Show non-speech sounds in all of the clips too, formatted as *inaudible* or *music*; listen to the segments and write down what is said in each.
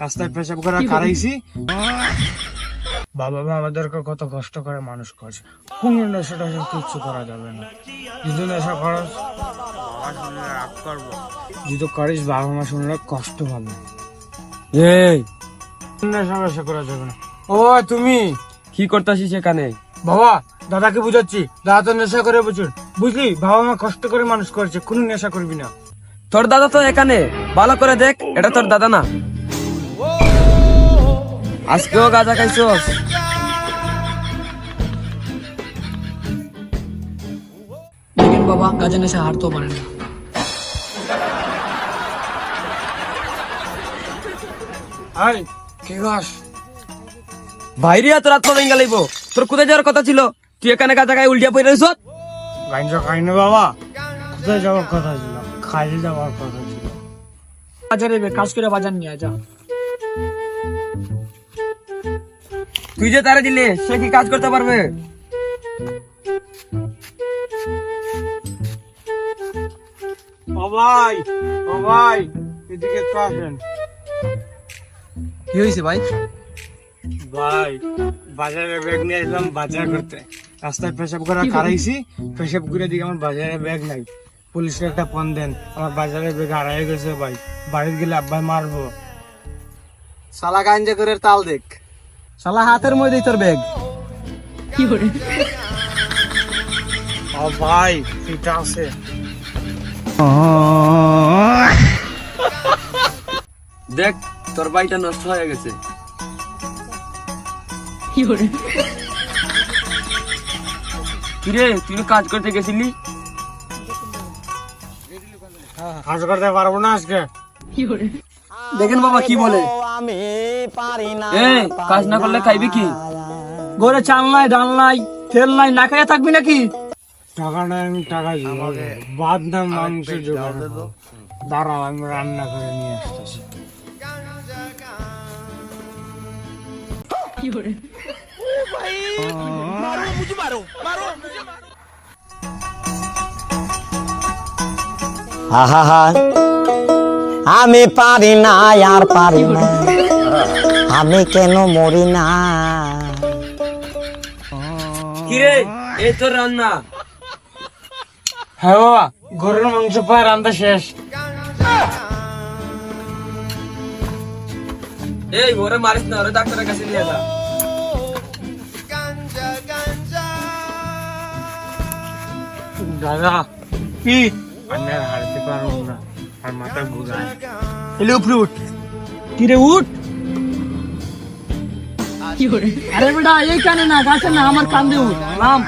রাস্তায় পেশাব করা কারাইছি। বাবা মা আমাদেরকে কত কষ্ট করে মানুষ করছে। কোন নেশা টেশা কিচ্ছু করা যাবে না। যদি নেশা করস রাগ করব যদি করিস বাবা মা শুনলে কষ্ট পাবে। এই। নেশা নেশা করা যাবে না। ও তুমি? কি করতেছিস এখানে? বাবা দাদাকে বুঝাচ্ছি। দাদা তো নেশা করে বুঝুন বুঝলি? বাবা মা কষ্ট করে মানুষ করছে। কোনো নেশা করবি না। তোর দাদা তো এখানে। ভালো করে দেখ এটা তোর দাদা না। আজকেও গাঁজা খাইছস। দেখেন বাবা গাজা নেশা হারতেও পারে না। তোর কোথায় যাওয়ার কথা ছিল? তুই এখানে গাঁজা খাই উল্টিয়া পড়ে রইছ গাঞ্জা খাই না বাবা। কোথায় যাওয়ার কথা ছিল? খাইলে যাওয়ার কথা ছিল। বাজারে বে, কাজ করে বাজার নিয়ে যা। তুই যে তারে দিলে সে কি কাজ করতে পারবে? ও ভাই ও ভাই এদিকে তো আসেন। কি হয়েছে ভাই? ভাই বাজারে ব্যাগ নিয়ে আসলাম বাজার করতে। রাস্তায় পেশাব করা কারাইছি পেশাব করে দিকে আমার বাজারে ব্যাগ নাই। পুলিশকে একটা ফোন দেন। আমার বাজারে ব্যাগ হারাই গেছে ভাই। বাড়িতে গেলে আব্বাই মারবো। শালা গাঞ্জা করে তাল দেখ। শালা হাতের মধ্যে তোর ব্যাগ ও ভাই এটা আছে। *laughs* দেখ তোর বাড়িটা নষ্ট হয়ে গেছে। কি কিরে তুই কাজ করতে গেছিলি? কাজ করতে পারব না আজকে। দেখেন বাবা কি বলে। এ কাজ না করলে খাইবি কি? ঘরে চাল নাই ডাল নাই তেল নাই না খাইয়া থাকবি নাকি? টাকা নাই আমি টাকা জোগাবো বাদ না মাংস জোগাড় দাঁড়াও আমি রান্না করে নিয়ে আসতেছি। আহা আমি পারি না, আর পারি না। আমি কেন মরি না? কিরে তোর রান্না? হ্যাঁ গরুর মাংস পায় রান্না শেষ। এই, ওরে মারিস না ডাক্তারের কাছে দাদা আমি আর হারতে পারব না আর মাথা ঘুরায় এলে উপরে উঠ কিরে উঠ আরে বেটা এইখানে না গাছে না আমার কান্দে উঠ নাম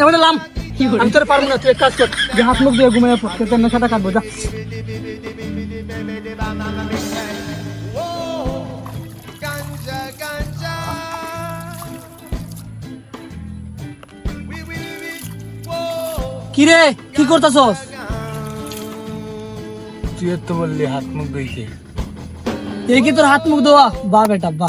এবারে লাম আমি তোর পারব না তুই এক কাজ কর যে হাত মুখ দিয়ে ঘুমিয়ে পড় তোর নেশাটা কাটবো যা কিরে কি করতেছস? তুই তো বললি হাত মুখ ধুইতে। এই কি তোর হাত মুখ ধোয়া? বা বেটা বা